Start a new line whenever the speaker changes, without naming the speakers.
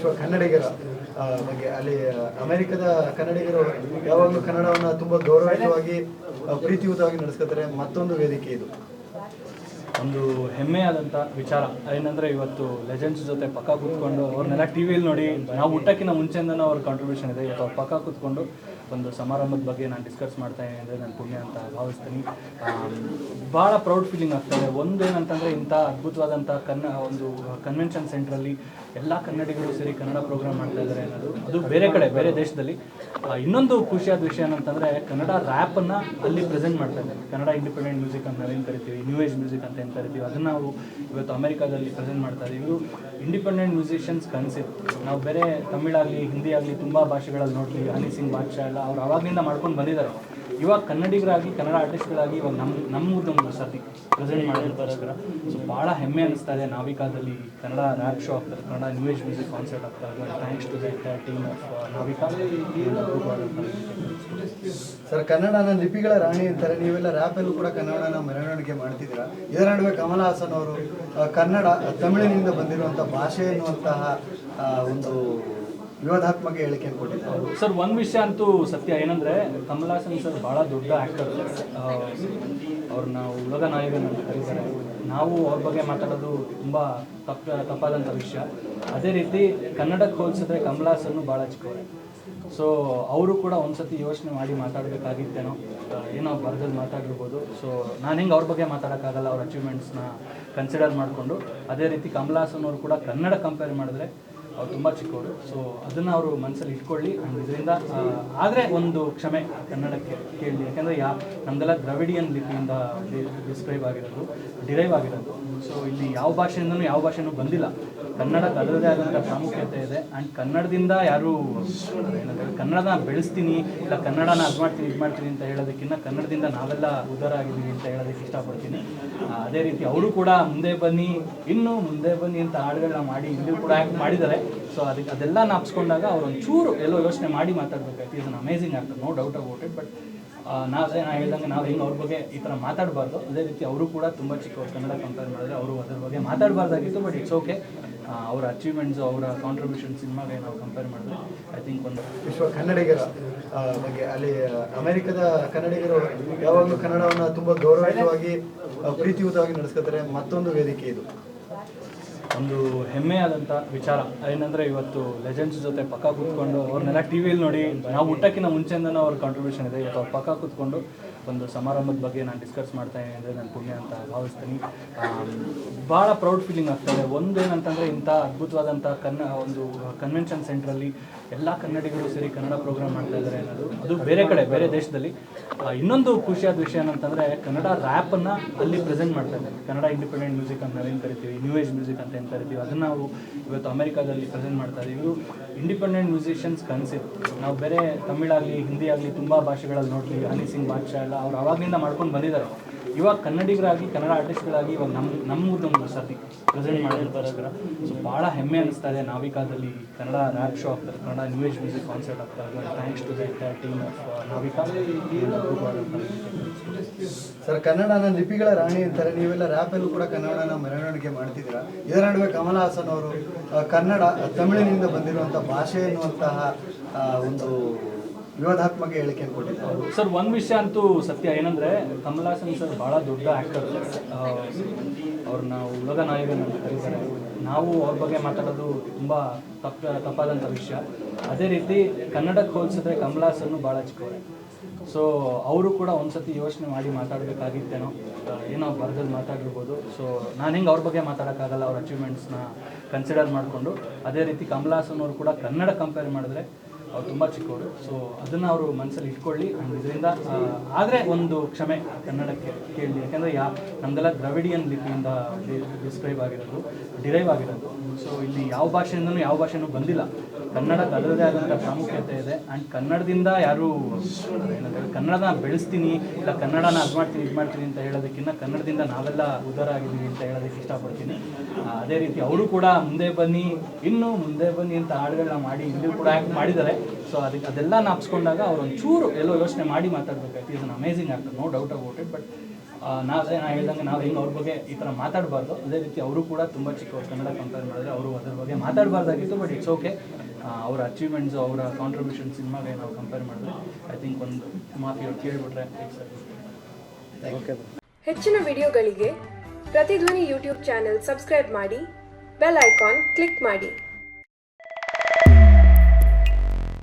ವಿಶ್ವ ಕನ್ನಡಿಗರ ಬಗ್ಗೆ. ಅಲ್ಲಿ ಅಮೆರಿಕದ ಕನ್ನಡಿಗರು ಯಾವಾಗಲೂ ಕನ್ನಡವನ್ನು ತುಂಬ ಗೌರವಯುತವಾಗಿ ಪ್ರೀತಿಯುತವಾಗಿ ನಡೆಸ್ಕೊತಾರೆ. ಮತ್ತೊಂದು ವೇದಿಕೆ ಇದು.
ಒಂದು ಹೆಮ್ಮೆಯಾದಂಥ ವಿಚಾರ. ಏನಂದರೆ ಇವತ್ತು ಲೆಜೆಂಡ್ಸ್ ಜೊತೆ ಪಕ್ಕ ಕೂತ್ಕೊಂಡು ಅವ್ರನ್ನೆಲ್ಲ ಟಿ ವಿಯಲ್ಲಿ ನೋಡಿ, ನಾವು ಊಟಕ್ಕಿಂತ ಮುಂಚೆಯಿಂದನೂ ಅವ್ರ ಕಾಂಟ್ರಿಬ್ಯೂಷನ್ ಇದೆ. ಇವತ್ತು ಅವ್ರು ಪಕ್ಕ ಕೂತ್ಕೊಂಡು ಒಂದು ಸಮಾರಂಭದ ಬಗ್ಗೆ ನಾನು ಡಿಸ್ಕಸ್ ಮಾಡ್ತಾ ಇದ್ದೀನಿ ಅಂದರೆ ನಾನು ಪುಣ್ಯ ಅಂತ ಭಾವಿಸ್ತೀನಿ. ಭಾಳ ಪ್ರೌಡ್ ಫೀಲಿಂಗ್ ಆಗ್ತದೆ ಒಂದು ಏನಂತಂದರೆ ಇಂಥ ಅದ್ಭುತವಾದಂಥ ಕನ್ನ, ಒಂದು ಕನ್ವೆನ್ಷನ್ ಸೆಂಟ್ರಲ್ಲಿ ಎಲ್ಲ ಕನ್ನಡಿಗರು ಸೇರಿ ಕನ್ನಡ ಪ್ರೋಗ್ರಾಮ್ ಮಾಡ್ತಾ ಇದ್ದಾರೆ ಅನ್ನೋದು. ಅದು ಬೇರೆ ಕಡೆ, ಬೇರೆ ದೇಶದಲ್ಲಿ. ಇನ್ನೊಂದು ಖುಷಿಯಾದ ವಿಷಯ ಏನಂತಂದರೆ ಕನ್ನಡ ರ್ಯಾಪನ್ನು ಅಲ್ಲಿ ಪ್ರೆಸೆಂಟ್ ಮಾಡ್ತಾ ಇದ್ದಾರೆ. ಕನ್ನಡ ಇಂಡಿಪೆಂಡೆಂಟ್ ಮ್ಯೂಸಿಕ್ ಅಂತ ನಾವೇನು ಕರಿತೀವಿ ನ್ಯೂ ಏಜ್ ಮ್ಯೂಸಿಕ್ ಅಂತ ಏನು ಕರಿತೀವಿ, ಅದನ್ನು ನಾವು ಇವತ್ತು ಅಮೆರಿಕಾದಲ್ಲಿ ಪ್ರೆಸೆಂಟ್ ಮಾಡ್ತಾ ಇದ್ದೀವಿ. ಇವರು ಇಂಡಿಪೆಂಡೆಂಟ್ ಮ್ಯೂಸಿಷಿಯನ್ಸ್ ಕನಸಿತ್ತು ನಾವು ಬೇರೆ ತಮಿಳಾಗಲಿ ಹಿಂದಿ ಆಗಲಿ ತುಂಬ ಭಾಷೆಗಳಲ್ಲಿ ನೋಡ್ತೀವಿ. ಹನಿ ಸಿಂಗ್ ಬಾದ್ಶಾ ಎಲ್ಲ ಅವ್ರು ಆವಾಗಲಿಂದ ಮಾಡ್ಕೊಂಡು ಬಂದಿದ್ದಾರೆ. ಇವಾಗ ಕನ್ನಡಿಗರಾಗಿ, ಕನ್ನಡ ಆರ್ಟಿಸ್ಟ್ಗಳಾಗಿ ಇವಾಗ ನಮ್ಮ ನಮ್ಮದೊಂದು ಸತಿ ಪ್ರೆಸೆಂಟ್ ಮಾಡಿರ್ತಾರೆ ಸೊ ಭಾಳ ಹೆಮ್ಮೆ ಅನಿಸ್ತಾ ಇದೆ ನಾವಿಕಾದಲ್ಲಿ ಕನ್ನಡ ರ್ಯಾಪ್ ಶೋ ಆಗ್ತಾರೆ, Kannada new age music concert ಆಗ್ತಾ ಇದೆ thanks to the team of Navika
sir, ಕನ್ನಡನ ಲಿಪಿಗಳ ರಾಣಿ ಅಂತಾರೆ. ನೀವೆಲ್ಲ ರ್ಯಾಪಲ್ಲೂ ಕೂಡ ಕನ್ನಡನ ಮೆರವಣಿಗೆ ಮಾಡ್ತಿದ್ದೀರಾ? ಇದರ ನಡುವೆ ಕಮಲ ಹಾಸನ್ ಅವರು ಕನ್ನಡ ತಮಿಳಿನಿಂದ ಬಂದಿರುವಂಥ ಭಾಷೆ ಎನ್ನುವಂತಹ ಒಂದು ವಿವಾದಾತ್ಮಕ ಹೇಳಿಕೆಯನ್ನು ಕೊಟ್ಟಿದ್ದಾರೆ.
ಸರ್, ಒಂದು ವಿಷಯ ಅಂತೂ ಸತ್ಯ ಏನಂದ್ರೆ ಕಮಲ್ ಹಾಸನ್ ಸರ್ ಭಾಳ ದೊಡ್ಡ ಆ್ಯಕ್ಟರ್ ಅವ್ರನ್ನ ಉಲಗ ನಾಯಕ ಅಂತ ಕರೀತಾರೆ. ನಾವು ಅವ್ರ ಬಗ್ಗೆ ಮಾತಾಡೋದು ತುಂಬ ತಪ್ಪ ತಪ್ಪಾದಂಥ ವಿಷಯ. ಅದೇ ರೀತಿ ಕನ್ನಡಕ್ಕೆ ಹೋಲಿಸಿದ್ರೆ ಕಮಲ್ ಹಾಸನ್ನು ಭಾಳ ಚಿಕ್ಕವರೇ. ಸೊ ಅವರು ಕೂಡ ಒಂದ್ಸತಿ ಯೋಚನೆ ಮಾಡಿ ಮಾತಾಡಬೇಕಾಗಿತ್ತೇನೋ. ಏನೋ ಬರದಲ್ಲಿ ಮಾತಾಡಿರ್ಬೋದು. ಸೊ ನಾನು ಹೆಂಗೆ ಅವ್ರ ಬಗ್ಗೆ ಮಾತಾಡೋಕ್ಕಾಗಲ್ಲ ಅವ್ರ ಅಚೀವ್ಮೆಂಟ್ಸ್ನ ಕನ್ಸಿಡರ್ ಮಾಡಿಕೊಂಡು, ಅದೇ ರೀತಿ ಕಮಲ್ ಹಾಸನ್ ಅವರು ಕೂಡ ಕನ್ನಡ ಕಂಪೇರ್ ಮಾಡಿದ್ರೆ ಅವ್ರು ತುಂಬ ಚಿಕ್ಕವರು ಸೊ ಅದನ್ನು ಅವರು ಮನಸ್ಸಲ್ಲಿ ಇಟ್ಕೊಳ್ಳಿ. ಆ್ಯಂಡ್ ಇದರಿಂದ ಆದರೆ ಒಂದು ಕ್ಷಮೆ ಕನ್ನಡಕ್ಕೆ ಕೇಳಿ. ಯಾಕಂದ್ರೆ ಯಾ, ನಮ್ದೆಲ್ಲ ದ್ರವಿಡಿಯನ್ ಲಿಪಿಯಿಂದ ಡಿಸ್ಕ್ರೈಬ್ ಆಗಿರೋದು ಡಿರೈವ್ ಆಗಿರೋದು. ಸೊ ಇಲ್ಲಿ ಯಾವ ಭಾಷೆಯಿಂದನೂ ಯಾವ ಭಾಷೆನೂ ಬಂದಿಲ್ಲ. ಕನ್ನಡ ಅದರದೇ ಆದಂಥ ಪ್ರಾಮುಖ್ಯತೆ ಇದೆ. ಆ್ಯಂಡ್ ಕನ್ನಡದಿಂದ ಯಾರು ಏನಂತಾರೆ, ಕನ್ನಡನ ಬೆಳೆಸ್ತೀನಿ, ಇಲ್ಲ ಕನ್ನಡನ ಅದು ಮಾಡ್ತೀನಿ, ಇದು ಮಾಡ್ತೀನಿ ಅಂತ ಹೇಳೋದಕ್ಕಿಂತ ಕನ್ನಡದಿಂದ ನಾವೆಲ್ಲ ಉದಾರ ಆಗಿದ್ದೀವಿ ಅಂತ ಹೇಳೋದಕ್ಕೆ ಇಷ್ಟಪಡ್ತೀನಿ. ಅದೇ ರೀತಿ ಅವರು ಕೂಡ ಮುಂದೆ ಬನ್ನಿ, ಇನ್ನೂ ಮುಂದೆ ಬನ್ನಿ ಅಂತ ಹಾಡುಗಳನ್ನ ಮಾಡಿ ಇಲ್ಲೂ ಕೂಡ ಆ್ಯಕ್ಟ್ ಮಾಡಿದ್ದಾರೆ. ಸೊ ಅದಕ್ಕೆ ಅದೆಲ್ಲ ನಾಪ್ಸ್ಕೊಂಡಾಗ ಅವ್ರು ಒಂಚೂರು ಎಲ್ಲೋ ಯೋಚನೆ ಮಾಡಿ ಮಾತಾಡ್ಬೇಕಾಯ್ತು ಇದನ್ನು ಅಮೇಝಿಂಗ್ ಆಗ್ತದೆ. No doubt about it but ನಾವು ಅದೇ ಹೇಳ್ದಂಗೆ ನಾವು ಹೆಂಗೆ ಅವ್ರ ಬಗ್ಗೆ ಈ ಥರ ಮಾತಾಡಬಾರ್ದು. ಅದೇ ರೀತಿ ಅವರು ಕೂಡ ತುಂಬ ಚಿಕ್ಕವರು ಕನ್ನಡ ಕಂಪೇರ್ ಮಾಡಿದ್ರೆ ಅವರು ಅದ್ರ ಬಗ್ಗೆ ಮಾತಾಡಬಾರ್ದಾಗಿತ್ತು ಬಟ್ ಇಟ್ಸ್ ಓಕೆ ಅವರ ಅಚೀವ್ಮೆಂಟ್ಸು ಅವರ ಕಾಂಟ್ರಿಬ್ಯೂಷನ್ ಸಿನಿಮಾಗೆ ನಾವು ಕಂಪೇರ್ ಮಾಡಿದ್ರೆ ಐ ಥಿಂಕ್ ಒಂದು
ವಿಶ್ವ ಕನ್ನಡಿಗರ ಬಗ್ಗೆ, ಅಲ್ಲಿ ಅಮೆರಿಕದ ಕನ್ನಡಿಗರು ಯಾವಾಗಲೂ ಕನ್ನಡವನ್ನು ತುಂಬ ಗೌರವಯುತವಾಗಿ ಪ್ರೀತಿಯುತವಾಗಿ ನಡೆಸ್ಕೊತಾರೆ. ಮತ್ತೊಂದು ವೇದಿಕೆ ಇದು.
ಒಂದು ಹೆಮ್ಮೆಯಾದಂಥ ವಿಚಾರ. ಏನಂದರೆ ಇವತ್ತು ಲೆಜೆಂಡ್ಸ್ ಜೊತೆ ಪಕ್ಕ ಕೂತ್ಕೊಂಡು ಅವ್ರನ್ನೆಲ್ಲ ಟಿ ನೋಡಿ ನಾವು ಊಟಕ್ಕಿಂತ ಮುಂಚೆಯಿಂದನೂ ಅವ್ರ ಕಾಂಟ್ರಿಬ್ಯೂಷನ್ ಇದೆ. ಇವತ್ತು ಅವ್ರ ಪಕ್ಕ ಕೂತ್ಕೊಂಡು ಒಂದು ಸಮಾರಂಭದ ಬಗ್ಗೆ ನಾನು ಡಿಸ್ಕಸ್ ಮಾಡ್ತಾ ಇದ್ದೀನಿ ಅಂದರೆ ನಾನು ಪುಣ್ಯ ಅಂತ ಭಾವಿಸ್ತೀನಿ. ಭಾಳ ಪ್ರೌಡ್ ಫೀಲಿಂಗ್ ಆಗ್ತದೆ ಒಂದು ಏನಂತಂದರೆ ಇಂಥ ಅದ್ಭುತವಾದಂಥ ಕನ್ನ, ಒಂದು ಕನ್ವೆನ್ಷನ್ ಸೆಂಟ್ರಲ್ಲಿ ಎಲ್ಲ ಕನ್ನಡಿಗರು ಸೇರಿ ಕನ್ನಡ ಪ್ರೋಗ್ರಾಮ್ ಮಾಡ್ತಾ ಇದ್ದಾರೆ ಅನ್ನೋದು. ಅದು ಬೇರೆ ಕಡೆ, ಬೇರೆ ದೇಶದಲ್ಲಿ. ಇನ್ನೊಂದು ಖುಷಿಯಾದ ವಿಷಯ ಏನಂತಂದರೆ ಕನ್ನಡ ರ್ಯಾಪನ್ನು ಅಲ್ಲಿ ಪ್ರೆಸೆಂಟ್ ಮಾಡ್ತಾ ಇದ್ದಾರೆ. ಕನ್ನಡ ಇಂಡಿಪೆಂಡೆಂಟ್ ಮ್ಯೂಸಿಕ್ ಅಂತ ನಾವೇನು ಕರಿತೀವಿ ನ್ಯೂ ಏಜ್ ಮ್ಯೂಸಿಕ್ ಅಂತ ಏನು ಕರಿತೀವಿ, ಅದನ್ನು ನಾವು ಇವತ್ತು ಅಮೆರಿಕಾದಲ್ಲಿ ಪ್ರೆಸೆಂಟ್ ಮಾಡ್ತಾ ಇದ್ದೀವಿ ಇಂಡಿಪೆಂಡೆಂಟ್ ಮ್ಯೂಸಿಷಿಯನ್ಸ್ ಕನ್ಸಿತ್ತು. ನಾವು ಬೇರೆ ತಮಿಳಾಗಲಿ ಹಿಂದಿ ಆಗಲಿ ತುಂಬ ಭಾಷೆಗಳಲ್ಲಿ ನೋಡ್ತೀವಿ. ಹನಿ ಸಿಂಗ್ ಬಾದ್ಶಾ ಎಲ್ಲ ಅವ್ರು ಅವಾಗಲಿಂದ ಮಾಡ್ಕೊಂಡು ಬಂದಿದ್ದಾರೆ ಇವಾಗ ಕನ್ನಡಿಗರಾಗಿ, ಕನ್ನಡ ಆರ್ಟಿಸ್ಟ್ಗಳಾಗಿ ಇವಾಗ ನಮ್ಮ ನಮ್ಮದೊಂದು ಸತಿ ಪ್ರೆಸೆಂಟ್ ಪರಗ್ರ ಸೊ ಭಾಳ ಹೆಮ್ಮೆ ಅನಿಸ್ತಾ ಇದೆ. ನಾವಿಕಾದಲ್ಲಿ ಕನ್ನಡ ರ್ಯಾಪ್ ಶೋ ಆಗ್ತಾರೆ Kannada new age music concert ಆಗ್ತಾ ಇದೆ. Thanks to the team of Navika
sir ಕನ್ನಡನ ಲಿಪಿಗಳ ರಾಣಿ ಅಂತಾರೆ. ನೀವೆಲ್ಲ ರ್ಯಾಪಲ್ಲೂ ಕೂಡ ಕನ್ನಡನ ಮೆರವಣಿಗೆ ಮಾಡ್ತಿದ್ದೀರಾ? ಇದರ ನಡುವೆ ಕಮಲ ಹಾಸನ್ ಅವರು ಕನ್ನಡ ತಮಿಳಿನಿಂದ ಬಂದಿರುವಂಥ ಭಾಷೆ ಎನ್ನುವಂತಹ ಒಂದು ವಿವಾದಾತ್ಮಕ ಹೇಳಿಕೆಯನ್ನು ಕೊಟ್ಟಿದ್ದಾರೆ.
ಸರ್, ಒಂದು ವಿಷಯ ಅಂತೂ ಸತ್ಯ. ಏನಂದರೆ, ಕಮಲಾಸನ್ ಸರ್ ಭಾಳ ದೊಡ್ಡ ಆ್ಯಕ್ಟರ್ ಅವ್ರನ್ನ ಉಲಗ ಅಂತ ಕರೀತಾರೆ. ನಾವು ಅವ್ರ ಬಗ್ಗೆ ಮಾತಾಡೋದು ತುಂಬ ತಪ್ಪ ತಪ್ಪಾದಂಥ ವಿಷಯ. ಅದೇ ರೀತಿ ಕನ್ನಡಕ್ಕೆ ಹೋಲಿಸಿದ್ರೆ ಕಮಲ್ ಹಾಸನ್ನು ಭಾಳ ಚಿಕ್ಕವರೇ. ಸೊ ಅವರು ಕೂಡ ಒಂದ್ಸತಿ ಯೋಚನೆ ಮಾಡಿ ಮಾತಾಡಬೇಕಾಗಿತ್ತೇನೋ. ಏನೋ ಬರದಲ್ಲಿ ಮಾತಾಡಿರ್ಬೋದು. ಸೊ ನಾನು ಹಿಂಗೆ ಅವ್ರ ಬಗ್ಗೆ ಮಾತಾಡೋಕ್ಕಾಗಲ್ಲ, ಅವ್ರ ಅಚೀವ್ಮೆಂಟ್ಸ್ನ ಕನ್ಸಿಡರ್ ಮಾಡಿಕೊಂಡು. ಅದೇ ರೀತಿ ಕಮಲಾಸನ್ ಅವರು ಕೂಡ ಕನ್ನಡ ಕಂಪೇರ್ ಮಾಡಿದ್ರೆ ಅವ್ರು ತುಂಬ ಚಿಕ್ಕವರು. ಸೊ ಅದನ್ನು ಅವರು ಮನಸ್ಸಲ್ಲಿ ಇಟ್ಕೊಳ್ಳಿ. ಆ್ಯಂಡ್ ಇದರಿಂದ ಆದರೆ ಒಂದು ಕ್ಷಮೆ ಕನ್ನಡಕ್ಕೆ ಕೇಳಿ. ಯಾಕಂದರೆ ಯಾ ನಮ್ಮದೆಲ್ಲ ದ್ರವಿಡಿಯನ್ ಲಿಪಿಯಿಂದ ಡಿಸ್ಕ್ರೈಬ್ ಆಗಿರೋದು ಡಿರೈವ್ ಆಗಿರೋದು. ಸೊ ಇಲ್ಲಿ ಯಾವ ಭಾಷೆಯಿಂದನೂ ಯಾವ ಭಾಷೆನೂ ಬಂದಿಲ್ಲ. ಕನ್ನಡಕ್ಕೆ ಅದರದೇ ಆದಂಥ ಪ್ರಾಮುಖ್ಯತೆ ಇದೆ. ಆ್ಯಂಡ್ ಕನ್ನಡದಿಂದ ಯಾರು ಏನಂತಾರೆ, ಕನ್ನಡನ ಬೆಳೆಸ್ತೀನಿ, ಇಲ್ಲ ಕನ್ನಡನ ಅದು ಮಾಡ್ತೀನಿ, ಇದು ಮಾಡ್ತೀನಿ ಅಂತ ಹೇಳೋದಕ್ಕಿಂತ ಕನ್ನಡದಿಂದ ನಾವೆಲ್ಲ ಉದ್ದಾರ ಆಗಿದ್ದೀವಿ ಅಂತ ಹೇಳೋದಕ್ಕೆ ಇಷ್ಟಪಡ್ತೀನಿ. ಅದೇ ರೀತಿ ಅವರು ಕೂಡ ಮುಂದೆ ಬನ್ನಿ, ಇನ್ನೂ ಮುಂದೆ ಬನ್ನಿ ಅಂತ ಹಾಡುಗಳನ್ನ ಮಾಡಿ ಇಲ್ಲೂ ಕೂಡ ಆ್ಯಕ್ಟ್ ಮಾಡಿದ್ದಾರೆ. ಸೊ ಅದಕ್ಕೆ ಅದೆಲ್ಲ ನಾಪ್ಸ್ಕೊಂಡಾಗ ಅವ್ರು ಒಂಚೂರು ಎಲ್ಲೋ ಯೋಚನೆ ಮಾಡಿ ಮಾತಾಡಬೇಕಾಯ್ತು. ಇದನ್ನು ಅಮೇಝಿಂಗ್ ಆಗ್ತದೆ no doubt about it but ನಾವು ನಾ ಹೇಳ್ದಂಗೆ ನಾವು ಹೆಂಗೆ ಅವ್ರ ಬಗ್ಗೆ ಈ ಥರ ಮಾತಾಡಬಾರ್ದು. ಅದೇ ರೀತಿ ಅವರು ಕೂಡ ತುಂಬ ಚಿಕ್ಕವ್ರು. ಕನ್ನಡ ಕಂಪೇರ್ ಮಾಡಿದ್ರೆ ಅವರು ಅದ್ರ ಬಗ್ಗೆ ಮಾತಾಡಬಾರ್ದಾಗಿತ್ತು ಬಟ್ ಇಟ್ಸ್ ಓಕೆ ಅವರ ಅಚೀವ್ಮೆಂಟ್ಸು ಅವರ ಕಾಂಟ್ರಿಬ್ಯೂಷನ್ ಸಿನಿಮಾಗೆ ನಾವು ಕಂಪೇರ್ ಮಾಡಿದ್ರೆ ಐ ಥಿಂಕ್ ಒಂದು ಮಾತು ಇವ್ರು ಕೇಳಿಬಿಟ್ರೆ
ಹೆಚ್ಚಿನ ವಿಡಿಯೋಗಳಿಗೆ ಪ್ರತಿಧ್ವನಿ ಯೂಟ್ಯೂಬ್ ಚಾನೆಲ್ ಸಬ್ಸ್ಕ್ರೈಬ್ ಮಾಡಿ ಬೆಲ್ ಐಕಾನ್ ಕ್ಲಿಕ್ ಮಾಡಿ.